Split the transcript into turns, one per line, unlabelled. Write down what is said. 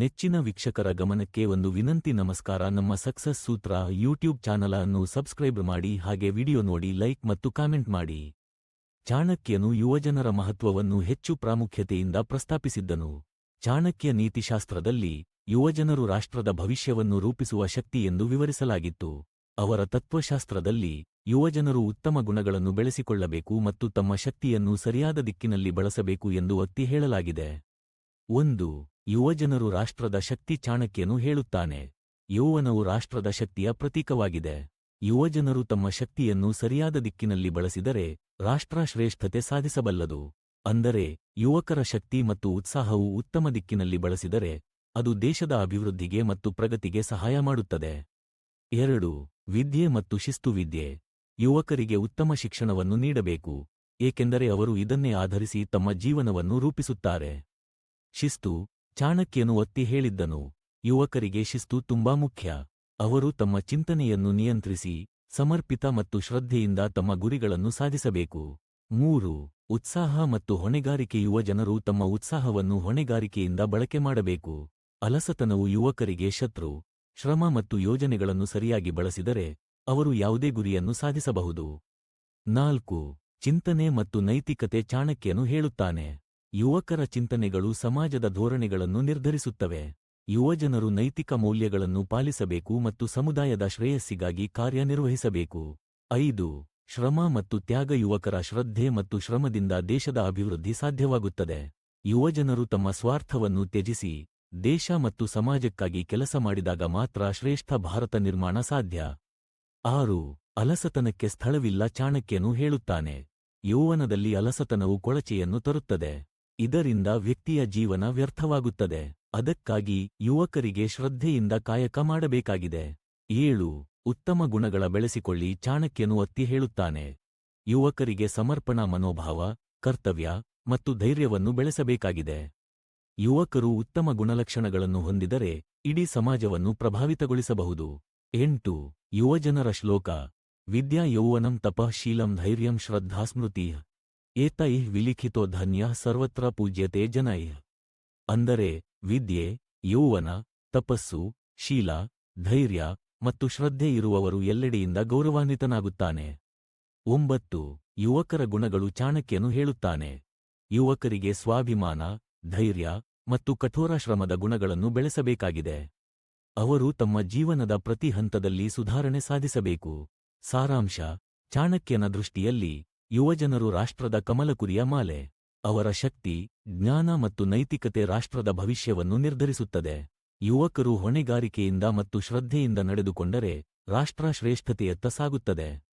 ನೆಚ್ಚಿನ ವೀಕ್ಷಕರ ಗಮನಕ್ಕೆ ಒಂದು ವಿನಂತಿ ನಮಸ್ಕಾರ. ನಮ್ಮ ಸಕ್ಸಸ್ ಸೂತ್ರ ಯೂಟ್ಯೂಬ್ ಚಾನಲ್ ಅನ್ನು ಸಬ್ಸ್ಕ್ರೈಬ್ ಮಾಡಿ, ಹಾಗೆ ವಿಡಿಯೋ ನೋಡಿ, ಲೈಕ್ ಮತ್ತು ಕಾಮೆಂಟ್ ಮಾಡಿ. ಚಾಣಕ್ಯನು ಯುವಜನರ ಮಹತ್ವವನ್ನು ಹೆಚ್ಚು ಪ್ರಾಮುಖ್ಯತೆಯಿಂದ ಪ್ರಸ್ತಾಪಿಸಿದ್ದನು. ಚಾಣಕ್ಯ ನೀತಿಶಾಸ್ತ್ರದಲ್ಲಿ ಯುವಜನರು ರಾಷ್ಟ್ರದ ಭವಿಷ್ಯವನ್ನು ರೂಪಿಸುವ ಶಕ್ತಿ ಎಂದು ವಿವರಿಸಲಾಗಿತ್ತು. ಅವರ ತತ್ವಶಾಸ್ತ್ರದಲ್ಲಿ ಯುವಜನರು ಉತ್ತಮ ಗುಣಗಳನ್ನು ಬೆಳೆಸಿಕೊಳ್ಳಬೇಕು ಮತ್ತು ತಮ್ಮ ಶಕ್ತಿಯನ್ನು ಸರಿಯಾದ ದಿಕ್ಕಿನಲ್ಲಿ ಬಳಸಬೇಕು ಎಂದು ಒತ್ತಿ ಹೇಳಲಾಗಿದೆ. ಒಂದು ಯುವಜನರು ರಾಷ್ಟ್ರದ ಶಕ್ತಿ ಚಾಣಕ್ಯನು ಹೇಳುತ್ತಾನೆ. ಯೌವನವು ರಾಷ್ಟ್ರದ ಶಕ್ತಿಯ ಪ್ರತೀಕವಾಗಿದೆ. ಯುವಜನರು ತಮ್ಮ ಶಕ್ತಿಯನ್ನು ಸರಿಯಾದ ದಿಕ್ಕಿನಲ್ಲಿ ಬಳಸಿದರೆ ರಾಷ್ಟ್ರ ಶ್ರೇಷ್ಠತೆ ಸಾಧಿಸಬಲ್ಲದು. ಅಂದರೆ, ಯುವಕರ ಶಕ್ತಿ ಮತ್ತು ಉತ್ಸಾಹವು ಉತ್ತಮ ದಿಕ್ಕಿನಲ್ಲಿ ಬಳಸಿದರೆ ಅದು ದೇಶದ ಅಭಿವೃದ್ಧಿಗೆ ಮತ್ತು ಪ್ರಗತಿಗೆ ಸಹಾಯ ಮಾಡುತ್ತದೆ. ಎರಡು, ವಿದ್ಯೆ ಮತ್ತು ಶಿಸ್ತು ವಿದ್ಯೆ ಯುವಕರಿಗೆ ಉತ್ತಮ ಶಿಕ್ಷಣವನ್ನು ನೀಡಬೇಕು. ಏಕೆಂದರೆ ಅವರು ಇದನ್ನೇ ಆಧರಿಸಿ ತಮ್ಮ ಜೀವನವನ್ನು ರೂಪಿಸುತ್ತಾರೆ. ಶಿಸ್ತು ಚಾಣಕ್ಯನು ಒತ್ತಿ ಹೇಳಿದ್ದನು, ಯುವಕರಿಗೆ ಶಿಸ್ತು ತುಂಬಾ ಮುಖ್ಯ. ಅವರು ತಮ್ಮ ಚಿಂತನೆಯನ್ನು ನಿಯಂತ್ರಿಸಿ, ಸಮರ್ಪಿತ ಮತ್ತು ಶ್ರದ್ಧೆಯಿಂದ ತಮ್ಮ ಗುರಿಗಳನ್ನು ಸಾಧಿಸಬೇಕು. ಮೂರು, ಉತ್ಸಾಹ ಮತ್ತು ಹೊಣೆಗಾರಿಕೆ. ಯುವಜನರು ತಮ್ಮ ಉತ್ಸಾಹವನ್ನು ಹೊಣೆಗಾರಿಕೆಯಿಂದ ಬಳಕೆ ಮಾಡಬೇಕು. ಅಲಸತನವು ಯುವಕರಿಗೆ ಶತ್ರು, ಶ್ರಮ ಮತ್ತು ಯೋಜನೆಗಳನ್ನು ಸರಿಯಾಗಿ ಬಳಸಿದರೆ, ಅವರು ಯಾವುದೇ ಗುರಿಯನ್ನು ಸಾಧಿಸಬಹುದು. ನಾಲ್ಕು, ಚಿಂತನೆ ಮತ್ತು ನೈತಿಕತೆ ಚಾಣಕ್ಯನು ಹೇಳುತ್ತಾನೆ. ಯುವಕರ ಚಿಂತನೆಗಳು ಸಮಾಜದ ಧೋರಣೆಗಳನ್ನು ನಿರ್ಧರಿಸುತ್ತವೆ. ಯುವಜನರು ನೈತಿಕ ಮೌಲ್ಯಗಳನ್ನು ಪಾಲಿಸಬೇಕು ಮತ್ತು ಸಮುದಾಯದ ಶ್ರೇಯಸ್ಸಿಗಾಗಿ ಕಾರ್ಯನಿರ್ವಹಿಸಬೇಕು. ಐದು, ಶ್ರಮ ಮತ್ತು ತ್ಯಾಗ ಯುವಕರ ಶ್ರದ್ಧೆ ಮತ್ತು ಶ್ರಮದಿಂದ ದೇಶದ ಅಭಿವೃದ್ಧಿ ಸಾಧ್ಯವಾಗುತ್ತದೆ. ಯುವಜನರು ತಮ್ಮ ಸ್ವಾರ್ಥವನ್ನು ತ್ಯಜಿಸಿ, ದೇಶ ಮತ್ತು ಸಮಾಜಕ್ಕಾಗಿ ಕೆಲಸ ಮಾಡಿದಾಗ ಮಾತ್ರ ಶ್ರೇಷ್ಠ ಭಾರತ ನಿರ್ಮಾಣ ಸಾಧ್ಯ. ಆರು, ಅಲಸತನಕ್ಕೆ ಸ್ಥಳವಿಲ್ಲ ಚಾಣಕ್ಯನು ಹೇಳುತ್ತಾನೆ. ಯೌವನದಲ್ಲಿ ಅಲಸತನವು ಕೊಳಚೆಯನ್ನು ತರುತ್ತದೆ. ಇದರಿಂದ ವ್ಯಕ್ತಿಯ ಜೀವನ ವ್ಯರ್ಥವಾಗುತ್ತದೆ. ಅದಕ್ಕಾಗಿ ಯುವಕರಿಗೆ ಶ್ರದ್ಧೆಯಿಂದ ಕಾಯಕ ಮಾಡಬೇಕಾಗಿದೆ. ಏಳು, ಉತ್ತಮ ಗುಣಗಳ ಬೆಳೆಸಿಕೊಳ್ಳಿ ಚಾಣಕ್ಯನು ಒತ್ತಿ ಹೇಳುತ್ತಾನೆ. ಯುವಕರಿಗೆ ಸಮರ್ಪಣಾ ಮನೋಭಾವ, ಕರ್ತವ್ಯ ಮತ್ತು ಧೈರ್ಯವನ್ನು ಬೆಳೆಸಬೇಕಾಗಿದೆ. ಯುವಕರು ಉತ್ತಮ ಗುಣಲಕ್ಷಣಗಳನ್ನು ಹೊಂದಿದರೆ ಇಡೀ ಸಮಾಜವನ್ನು ಪ್ರಭಾವಿತಗೊಳಿಸಬಹುದು. ಎಂಟು, ಯುವಜನರ ಶ್ಲೋಕ, ವಿದ್ಯಾ ಯೌವನಂ ತಪಃ ಶೀಲಂ ಧೈರ್ಯಂ ಶ್ರದ್ಧಾ ಸ್ಮೃತಿ. ಏತೈಃ ವಿಲಿಖಿತೋ ಧನ್ಯ ಸರ್ವತ್ರ ಪೂಜ್ಯತೆ ಜನೈಃ. ಅಂದರೆ, ವಿದ್ಯೆ, ಯೌವನ, ತಪಸ್ಸು, ಶೀಲ, ಧೈರ್ಯ ಮತ್ತು ಶ್ರದ್ಧೆ ಇರುವವರು ಎಲ್ಲೆಡೆಯಿಂದ ಗೌರವಾನ್ವಿತನಾಗುತ್ತಾನೆ. ಒಂಬತ್ತು, ಯುವಕರ ಗುಣಗಳು ಚಾಣಕ್ಯನು ಹೇಳುತ್ತಾನೆ. ಯುವಕರಿಗೆ ಸ್ವಾಭಿಮಾನ, ಧೈರ್ಯ ಮತ್ತು ಕಠೋರ ಶ್ರಮದ ಗುಣಗಳನ್ನು ಬೆಳೆಸಬೇಕಾಗಿದೆ. ಅವರು ತಮ್ಮ ಜೀವನದ ಪ್ರತಿ ಹಂತದಲ್ಲಿ ಸುಧಾರಣೆ ಸಾಧಿಸಬೇಕು. ಸಾರಾಂಶ, ಚಾಣಕ್ಯನ ದೃಷ್ಟಿಯಲ್ಲಿ ಯುವಜನರು ರಾಷ್ಟ್ರದ ಕಮಲಕುರಿಯ ಮಾಲೆ. ಅವರ ಶಕ್ತಿ, ಜ್ಞಾನ ಮತ್ತು ನೈತಿಕತೆ ರಾಷ್ಟ್ರದ ಭವಿಷ್ಯವನ್ನು ನಿರ್ಧರಿಸುತ್ತದೆ. ಯುವಕರು ಹೊಣೆಗಾರಿಕೆಯಿಂದ ಮತ್ತು ಶ್ರದ್ಧೆಯಿಂದ ನಡೆದುಕೊಂಡರೆ ರಾಷ್ಟ್ರ ಶ್ರೇಷ್ಠತೆಯತ್ತ ಸಾಗುತ್ತದೆ.